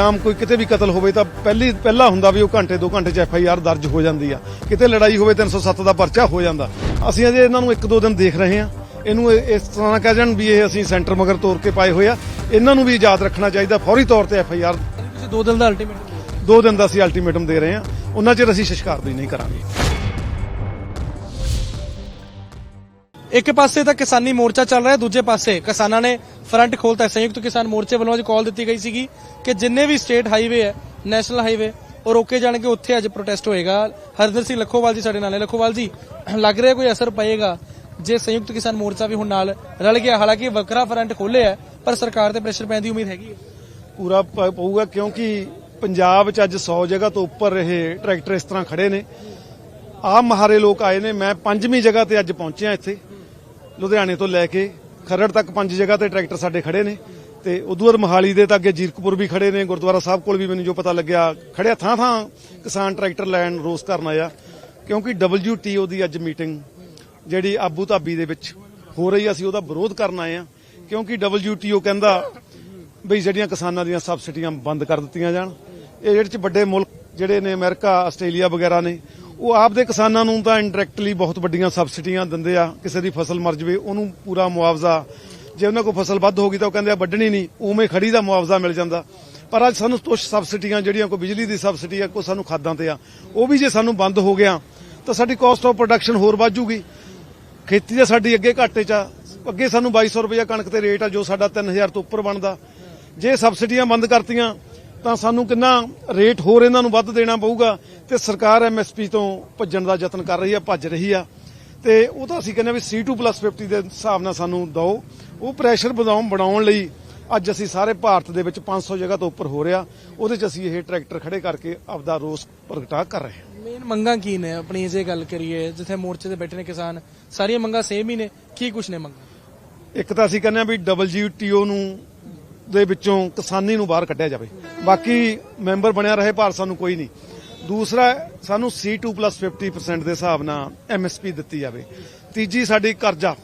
ਆਮ ਕੋਈ ਕਿਤੇ ਵੀ ਕਤਲ ਹੋਵੇ ਤਾਂ ਪਹਿਲੀ ਪਹਿਲਾ ਹੁੰਦਾ ਵੀ ਉਹ ਘੰਟੇ 2 ਘੰਟੇ ਚ ਐਫ ਆਈ ਆਰ ਦਰਜ ਹੋ ਜਾਂਦੀ ਆ। ਕਿਤੇ ਲੜਾਈ ਹੋਵੇ 307 ਦਾ ਪਰਚਾ ਹੋ ਜਾਂਦਾ। ਅਸੀਂ ਅਜੇ ਇਹਨਾਂ ਨੂੰ ਇੱਕ ਦੋ ਦਿਨ ਦੇਖ ਰਹੇ ਹਾਂ। ਇਹਨੂੰ ਇਹ- ਇਸ ਤਰ੍ਹਾਂ ਨਾ ਕਹਿ ਜਾਣ ਵੀ ਇਹ ਅਸੀਂ ਸੈਂਟਰ ਮਗਰ ਤੋਰ ਕੇ ਪਾਏ ਹੋਏ ਆ। ਇਹਨਾਂ ਨੂੰ ਵੀ ਯਾਦ ਰੱਖਣਾ ਚਾਹੀਦਾ ਫੌਰੀ ਤੌਰ ਤੇ ਐਫ ਆਈ ਆਰ ਤੁਸੀਂ ਦੋ ਦਿਨ ਦਾ ਅਲਟੀਮੇਟਮ ਦੋ ਦਿਨ ਦਾ ਅਸੀਂ ਅਲਟੀਮੇਟਮ ਦੇ ਰਹੇ ਹਾਂ। ਉਹਨਾਂ ਚਿਰ ਅਸੀਂ ਸ਼ਿਸ਼ਕਾਰਦੀ ਨਹੀਂ ਕਰਾਂਗੇ। ਇੱਕ ਪਾਸੇ ਤਾਂ ਕਿਸਾਨੀ ਮੋਰਚਾ ਚੱਲ ਰਿਹਾ ਦੂਜੇ ਪਾਸੇ ਕਿਸਾਨਾਂ ਨੇ ਫਰੰਟ ਖੋਲਤਾ ਸੰਯੁਕਤ ਕਿਸਾਨ ਮੋਰਚੇ ਵੱਲੋਂ ਅੱਜ ਕਾਲ ਦਿੱਤੀ ਗਈ ਸੀਗੀ ਕਿ ਜਿੰਨੇ ਵੀ ਸਟੇਟ ਹਾਈਵੇ ਹੈ ਨੈਸ਼ਨਲ ਹਾਈਵੇ ਉਹ ਰੋਕੇ ਜਾਣਗੇ ਉੱਥੇ ਅੱਜ ਪ੍ਰੋਟੈਸਟ ਹੋਏਗਾ। ਹਰਦਰ ਸਿੰਘ ਲੱਖੋਵਾਲ ਜੀ ਸਾਡੇ ਨਾਲ ਹੈ ਲੱਖੋਵਾਲ ਜੀ ਲੱਗ ਰਿਹਾ ਕੋਈ ਅਸਰ ਪਏਗਾ ਜੇ ਸੰਯੁਕਤ ਕਿਸਾਨ ਮੋਰਚਾ ਵੀ ਹੁਣ ਨਾਲ ਰਲ ਗਿਆ? ਹਾਲਾਂਕਿ ਵੱਖਰਾ ਫਰੰਟ ਖੋਲਿਆ ਹੈ, ਪਰ ਸਰਕਾਰ ਤੇ ਪ੍ਰੈਸ਼ਰ ਪੈਣ ਦੀ ਉਮੀਦ ਹੈਗੀ ਹੈ। ਪੂਰਾ ਪਊਗਾ ਕਿਉਂਕਿ ਪੰਜਾਬ 'ਚ ਅੱਜ 100 ਜਗ੍ਹਾ ਤੋਂ ਉੱਪਰ ਇਹ ਟਰੈਕਟਰ ਇਸ ਤਰ੍ਹਾਂ ਖੜੇ ਨੇ। ਆਮ ਮਹਾਰੇ ਲੋਕ ਆਏ ਨੇ। ਮੈਂ ਪੰਜਵੀਂ ਜਗ੍ਹਾ ਤੇ ਅੱਜ ਪਹੁੰਚਿਆ ਇੱਥੇ। ਲੁਧਿਆਣੇ ਤੋਂ ਲੈ ਕੇ ਖਰੜ ਤੱਕ ਪੰਜ ਜਗ੍ਹਾ ਤੇ ਟਰੈਕਟਰ ਸਾਡੇ ਖੜੇ ਨੇ ਤੇ ਉਦੋਂ ਬਾਅਦ ਮਹਾਲੀ ਦੇ ਤਾਂ ਅੱਗੇ ਜੀਰਕਪੁਰ ਵੀ ਖੜੇ ਨੇ, ਗੁਰਦੁਆਰਾ ਸਾਹਿਬ ਕੋਲ ਵੀ ਮੈਨੂੰ ਜੋ ਪਤਾ ਲੱਗਿਆ, ਖੜਿਆ ਥਾਂ ਥਾਂ ਕਿਸਾਨ ਟਰੈਕਟਰ ਲੈਣ ਰੋਸ ਕਰਨ ਆਇਆ। ਕਿਉਂਕਿ WTO ਦੀ ਅੱਜ ਮੀਟਿੰਗ, ਜਿਹੜੀ ਆਬੂ ਧਾਬੀ ਦੇ ਵਿੱਚ ਹੋ ਰਹੀ ਅਸੀਂ ਉਹਦਾ ਵਿਰੋਧ ਕਰਨ ਆਏ ਆ। ਕਿਉਂਕਿ WTO ਕਹਿੰਦਾ ਬਈ ਜਿਹੜੀਆਂ ਕਿਸਾਨਾਂ ਦੀਆਂ ਸਬਸਿਡੀਆਂ ਬੰਦ ਕਰ ਦਿੱਤੀਆਂ ਜਾਣ। ਇਹ ਜਿਹੜੇ ਚ ਵੱਡੇ ਮੁਲਕ ਜਿਹੜੇ ਨੇ, ਅਮਰੀਕਾ, ਆਸਟ੍ਰੇਲੀਆ ਵਗੈਰਾ ਨੇ ਉਹ ਆਪ ਦੇ ਕਿਸਾਨਾਂ ਨੂੰ ਤਾਂ ਇਨਡਾਇਰੈਕਟਲੀ ਬਹੁਤ ਵੱਡੀਆਂ ਸਬਸਿਡੀਆਂ ਦਿੰਦੇ ਆ, ਕਿਸੇ ਦੀ ਫਸਲ ਮਰ ਜਵੇ, ਉਹਨੂੰ ਪੂਰਾ ਮੁਆਵਜ਼ਾ, ਜੇ ਉਹਨਾਂ ਕੋਲ ਫਸਲ ਵੱਧ ਹੋ ਗਈ ਤਾਂ ਉਹ ਕਹਿੰਦੇ ਆ ਵੱਢਣੀ ਨਹੀਂ, ਉਵੇਂ ਖੜੀ ਦਾ ਮੁਆਵਜ਼ਾ ਮਿਲ ਜਾਂਦਾ ਪਰ ਅੱਜ ਸਾਨੂੰ ਕੁਝ ਸਬਸਿਡੀਆਂ ਜਿਹੜੀਆਂ, ਕੋਈ ਬਿਜਲੀ ਦੀ ਸਬਸਿਡੀ ਆ ਕੋਈ ਸਾਨੂੰ ਖਾਦਾਂ ਤੇ ਆ, ਉਹ ਵੀ ਜੇ ਸਾਨੂੰ ਬੰਦ ਹੋ ਗਿਆ, ਤਾਂ ਸਾਡੀ ਕਾਸਟ ਆਫ ਪ੍ਰੋਡਕਸ਼ਨ ਹੋਰ ਵੱਧ ਜੂਗੀ ਖੇਤੀ ਦਾ ਸਾਡੀ ਅੱਗੇ ਘਾਟੇ ਚ ਆ। ਅੱਗੇ ਸਾਨੂੰ 2200 ਰੁਪਏ ਕਣਕ ਤੇ ਰੇਟ ਆ, ਜੋ ਸਾਡਾ 3000 ਤੋਂ ਉੱਪਰ ਬਣਦਾ ਜੇ ਸਬਸਿਡੀਆਂ ਬੰਦ ਕਰਤੀਆਂ ਤਾਂ ਸਾਨੂੰ ਕਿੰਨਾ ਰੇਟ ਹੋਰ ਇਹਨਾਂ ਨੂੰ ਵੱਧ ਦੇਣਾ ਪਊਗਾ ਤੇ ਸਰਕਾਰ ਐਮਐਸਪੀ ਤੋਂ ਭੱਜਣ ਦਾ ਯਤਨ ਕਰ ਰਹੀ ਆ ਭੱਜ ਰਹੀ ਆ। ਤੇ ਉਹ ਤਾਂ ਅਸੀਂ ਕਹਿੰਦੇ ਵੀ C2+50 ਦੇ ਹਿਸਾਬ ਨਾਲ ਸਾਨੂੰ ਦਿਓ। ਉਹ ਪ੍ਰੈਸ਼ਰ ਵਧਾਉਣ ਬਣਾਉਣ ਲਈ ਅੱਜ ਅਸੀਂ ਸਾਰੇ ਭਾਰਤ ਦੇ ਵਿੱਚ 500 ਜਗ੍ਹਾ ਤੋਂ ਉੱਪਰ ਹੋ ਰਿਹਾ। ਉਹਦੇ 'ਚ ਅਸੀਂ ਇਹ ਟਰੈਕਟਰ ਖੜੇ ਕਰਕੇ ਆਪਦਾ ਰੋਸ ਪ੍ਰਗਟਾ ਕਰ ਰਹੇ ਹਾਂ। ਮੇਨ ਮੰਗਾਂ ਕੀ ਨੇ? ਆਪਣੀ ਜੇ ਗੱਲ ਕਰੀਏ ਜਿੱਥੇ ਮੋਰਚੇ ਤੇ ਬੈਠੇ ਨੇ ਕਿਸਾਨ ਸਾਰੀਆਂ ਮੰਗਾਂ ਸੇਮ ਹੀ ਨੇ। ਕੀ ਕੁਛ ਨੇ ਮੰਗਾਂ? ਇੱਕ ਤਾਂ ਅਸੀਂ ਕਹਿੰਦੇ ਆ ਵੀ WTO ਨੂੰ ਦੇ ਵਿੱਚੋਂ ਕਿਸਾਨੀ ਨੂੰ ਬਾਹਰ ਕੱਢਿਆ ਜਾਵੇ। ਬਾਕੀ ਮੈਂਬਰ ਬਣਿਆ ਰਹੇ ਭਾਰਤ ਸਾਨੂੰ ਕੋਈ ਨਹੀਂ। ਦੂਸਰਾ, ਸਾਨੂੰ C2+50% ਦੇ ਹਿਸਾਬ ਨਾਲ MSP ਦਿੱਤੀ ਜਾਵੇ। ਤੀਜੀ, ਸਾਡੀ ਕਰਜ਼ਾ।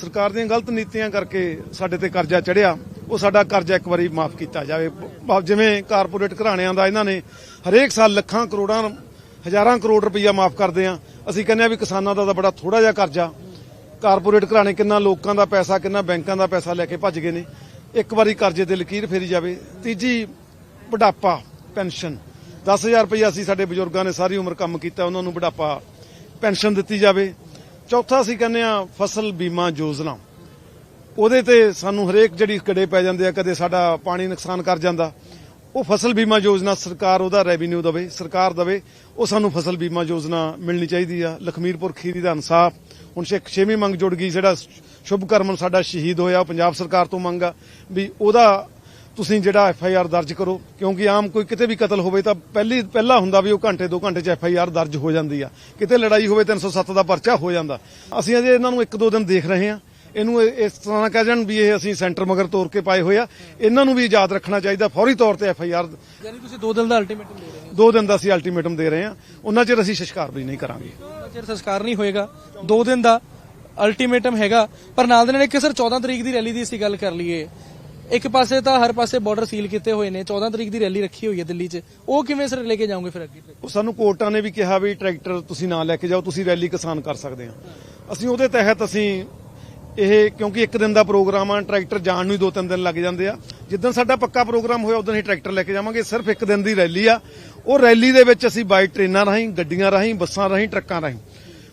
ਸਰਕਾਰ ਦੀਆਂ ਗਲਤ ਨੀਤੀਆਂ ਕਰਕੇ ਸਾਡੇ ਤੇ ਕਰਜ਼ਾ ਚੜਿਆ। ਉਹ ਸਾਡਾ ਕਰਜ਼ਾ ਇੱਕ ਵਾਰੀ ਮਾਫ ਕੀਤਾ ਜਾਵੇ। ਜਿਵੇਂ ਕਾਰਪੋਰੇਟ ਘਰਾਣਿਆਂ ਦਾ ਇਹਨਾਂ ਨੇ ਹਰੇਕ ਸਾਲ ਲੱਖਾਂ ਕਰੋੜਾਂ, ਹਜ਼ਾਰਾਂ ਕਰੋੜ ਰੁਪਈਆ ਮਾਫ ਕਰਦੇ ਆ। ਅਸੀਂ ਕਹਿੰਦੇ ਆ ਵੀ ਕਿਸਾਨਾਂ ਦਾ ਤਾਂ ਬੜਾ ਥੋੜਾ ਜਿਹਾ ਕਰਜ਼ਾ। ਕਾਰਪੋਰੇਟ ਘਰਾਣੇ ਕਿੰਨਾ ਲੋਕਾਂ ਦਾ ਪੈਸਾ, ਕਿੰਨਾ ਬੈਂਕਾਂ ਦਾ ਪੈਸਾ ਲੈ ਕੇ ਭੱਜ ਗਏ ਨੇ। ਇੱਕ ਵਾਰੀ ਕਰਜ਼ੇ ਤੇ ਲਕੀਰ ਫੇਰੀ ਜਾਵੇ। ਤੀਜੀ, ਬੁਢਾਪਾ, ਪੈਨਸ਼ਨ। 10000 ਰੁਪਏ ਅਸੀਂ ਸਾਡੇ ਬਜ਼ੁਰਗਾਂ ਨੇ ਸਾਰੀ ਉਮਰ ਕੰਮ ਕੀਤਾ, ਉਹਨਾਂ ਨੂੰ ਬੁਢਾਪਾ ਪੈਨਸ਼ਨ ਦਿੱਤੀ ਜਾਵੇ। ਚੌਥਾ ਅਸੀਂ ਕਹਿੰਦੇ ਆ ਫਸਲ ਬੀਮਾ ਯੋਜਨਾ। ਉਹਦੇ ਤੇ ਸਾਨੂੰ ਹਰੇਕ ਜਿਹੜੀ ਕੜੇ ਪੈ ਜਾਂਦੇ ਆ, ਕਦੇ ਸਾਡਾ ਪਾਣੀ ਨੁਕਸਾਨ ਕਰ ਜਾਂਦਾ। ਉਹ ਫਸਲ ਬੀਮਾ ਯੋਜਨਾ ਸਰਕਾਰ ਉਹਦਾ ਰੈਵਨਿਊ ਦਵੇ, ਸਰਕਾਰ ਦਵੇ, ਉਹ ਸਾਨੂੰ ਫਸਲ ਬੀਮਾ ਯੋਜਨਾ ਮਿਲਣੀ ਚਾਹੀਦੀ ਆ। ਲਖਮੀਰਪੁਰ ਖੀਰੀ ਦਾ ਇਨਸਾਫ। ਹੁਣ ਛੇ ਮੰਗ ਜੁੜ ਗਈ, ਜਿਹੜਾ ਸ਼ੁਭ ਕਰਮਨ ਸਾਡਾ ਸ਼ਹੀਦ ਹੋਇਆ ਪੰਜਾਬ ਸਰਕਾਰ ਤੋਂ ਮੰਗ ਆ ਵੀ ਉਹਦਾ ਤੁਸੀਂ ਜਿਹੜਾ ਐਫ ਆਈ ਆਰ ਦਰਜ ਕਰੋ ਕਿਉਂਕਿ ਆਮ ਕੋਈ ਕਿਤੇ ਵੀ ਕਤਲ ਹੋਵੇ ਤਾਂ ਪਹਿਲੀ ਪਹਿਲਾ ਹੁੰਦਾ ਵੀ ਉਹ ਘੰਟੇ 2 ਘੰਟੇ ਚ ਐਫ ਆਈ ਆਰ ਦਰਜ ਹੋ ਜਾਂਦੀ ਆ। ਕਿਤੇ ਲੜਾਈ ਹੋਵੇ 307 ਦਾ ਪਰਚਾ ਹੋ ਜਾਂਦਾ। ਅਸੀਂ ਅਜੇ ਇਹਨਾਂ ਨੂੰ ਇੱਕ ਦੋ ਦਿਨ ਦੇਖ ਰਹੇ ਹਾਂ। ਇਹਨੂੰ ਇਹ- ਇਸ ਤਰ੍ਹਾਂ ਨਾ ਕਹਿ ਜਾਣ ਵੀ ਇਹ ਅਸੀਂ ਸੈਂਟਰ ਮਗਰ ਤੋਰ ਕੇ ਪਾਏ ਹੋਏ ਆ। ਇਹਨਾਂ ਨੂੰ ਵੀ ਯਾਦ ਰੱਖਣਾ ਚਾਹੀਦਾ ਫੌਰੀ ਤੌਰ ਤੇ ਐਫ ਆਈ ਆਰ ਯਾਨੀ ਤੁਸੀਂ ਦੋ ਦਿਨ ਦਾ ਅਲਟੀਮੇਟਮ ਦੇ ਰਹੇ ਹੋ। ਦੋ ਦਿਨ ਦਾ ਅਸੀਂ ਅਲਟੀਮੇਟਮ ਦੇ ਰਹੇ ਹਾਂ। ਉਹਨਾਂ ਚਿਰ ਅਸੀਂ ਸ਼ਿਸ਼ਕਾਰਦੀ ਨਹੀਂ ਕਰਾਂਗੇ। ਉਹਨਾਂ ਚਿਰ ਸੰਸਕਾਰ ਨਹੀਂ ਹੋਏਗਾ। ਦੋ ਦਿਨ ਦਾ ਅਲਟੀਮੇਟਮ ਹੈਗਾ, ਪਰ ਨਾਲ ਦੇ ਨਾਲ ਇੱਕ ਸਰ 14 ਤਰੀਕ ਦੀ ਰੈਲੀ ਦੀ ਅਸੀਂ ਗੱਲ ਕਰ ਲਈਏ। ਇੱਕ ਪਾਸੇ ਤਾਂ ਹਰ ਪਾਸੇ ਬਾਰਡਰ ਸੀਲ ਕੀਤੇ ਹੋਏ ਨੇ 14 ਤਰੀਕ ਦੀ ਰੈਲੀ ਰੱਖੀ ਹੋਈ ਹੈ ਦਿੱਲੀ 'ਚ। ਉਹ ਕਿਵੇਂ ਸਰ ਲੈ ਕੇ ਜਾਓਗੇ ਫਿਰ ਅੱਗੇ ਉਹ ਸਾਨੂੰ ਕੋਰਟਾਂ ਨੇ ਵੀ ਕਿਹਾ ਵੀ ਟਰੈਕਟਰ ਤੁਸੀਂ ਨਾ ਲੈ ਕੇ ਜਾਓ, ਤੁਸੀਂ ਰੈਲੀ ਕਿਸਾਨ ਕਰ ਸਕਦੇ ਆ ਅਸੀਂ ਉਹਦੇ ਤਹਿਤ ਅਸੀਂ ਇਹ ਕਿਉਂਕਿ ਇੱਕ ਦਿਨ ਦਾ ਪ੍ਰੋਗਰਾਮ ਆ, ਟਰੈਕਟਰ ਜਾਣ ਨੂੰ ਹੀ ਦੋ ਤਿੰਨ ਦਿਨ ਲੱਗ ਜਾਂਦੇ ਆ। ਜਿੱਦਣ ਸਾਡਾ ਪੱਕਾ ਪ੍ਰੋਗਰਾਮ ਹੋਇਆ, ਉਦੋਂ ਹੀ ਟਰੈਕਟਰ ਲੈ ਕੇ ਜਾਵਾਂਗੇ, ਸਿਰਫ ਇੱਕ ਦਿਨ ਦੀ ਰੈਲੀ ਆ। ਉਹ ਰੈਲੀ ਦੇ ਵਿੱਚ ਅਸੀਂ ਬਾਈ ਟ੍ਰੇਨਾਂ ਰਾਹੀਂ, ਗੱਡੀਆਂ ਰਾਹੀਂ, ਬੱਸਾਂ ਰਾਹੀਂ, ਟਰੱਕਾਂ ਰਾਹੀਂ।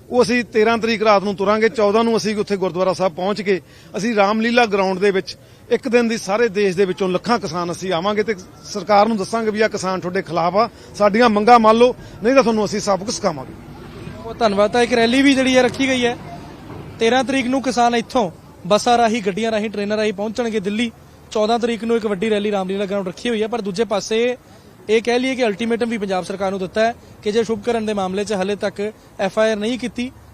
ਉਹ ਅਸੀਂ 13 ਤਰੀਕ ਰਾਤ ਨੂੰ ਤੁਰਾਂਗੇ 14 ਨੂੰ ਅਸੀਂ ਉੱਥੇ ਗੁਰਦੁਆਰਾ ਸਾਹਿਬ ਪਹੁੰਚ ਕੇ ਅਸੀਂ ਰਾਮਲੀਲਾ ਗਰਾਊਂਡ ਦੇ ਵਿੱਚ ਇੱਕ ਦਿਨ ਦੀ ਸਾਰੇ ਦੇਸ਼ ਦੇ ਵਿੱਚੋਂ ਲੱਖਾਂ ਕਿਸਾਨ ਅਸੀਂ ਆਵਾਂਗੇ ਤੇ ਸਰਕਾਰ ਨੂੰ ਦੱਸਾਂਗੇ ਵੀ ਆ ਕਿਸਾਨ ਤੁਹਾਡੇ ਖਿਲਾਫ ਆ, ਸਾਡੀਆਂ ਮੰਗਾਂ ਮੰਨ ਲਓ, ਨਹੀਂ ਤਾਂ ਤੁਹਾਨੂੰ ਅਸੀਂ ਸਭ ਸਬਕ ਸਿਖਾਵਾਂਗੇ। ਬਹੁਤ ਧੰਨਵਾਦ ਤਾਂ ਇੱਕ ਰੈਲੀ ਵੀ ਜਿਹੜੀ ਹੈ ਰੱਖੀ ਗਈ ਹੈ। 13 ਤਰੀਕ ਨੂੰ ਕਿਸਾਨ ਇੱਥੋਂ ਬੱਸਾਂ ਰਾਹੀਂ, ਗੱਡੀਆਂ ਰਾਹੀਂ, ਟ੍ਰੇਨਾਂ ਰਾਹੀਂ ਪਹੁੰਚਣਗੇ ਦਿੱਲੀ। 14 ਤਰੀਕ ਨੂੰ ਇੱਕ ਵੱਡੀ ਰੈਲੀ ਰਾਮਲੀਲਾ ਗਰਾਊਂਡ ਰੱਖੀ ਹੋਈ ਹੈ, ਪਰ ਦੂਜੇ ਪਾਸੇ ਇਹ ਕਹਿ ਲਈਏ ਕਿ ਅਲਟੀਮੇਟਮ ਵੀ ਪੰਜਾਬ ਸਰਕਾਰ ਨੂੰ ਦਿੱਤਾ ਹੈ ਕਿ ਜੇ ਸ਼ੁਭਕਰਨ ਦੇ ਮਾਮਲੇ 'ਚ ਹਲੇ ਤੱਕ ਐਫ ਆਈ ਆਰ ਨਹੀਂ ਕੀਤੀ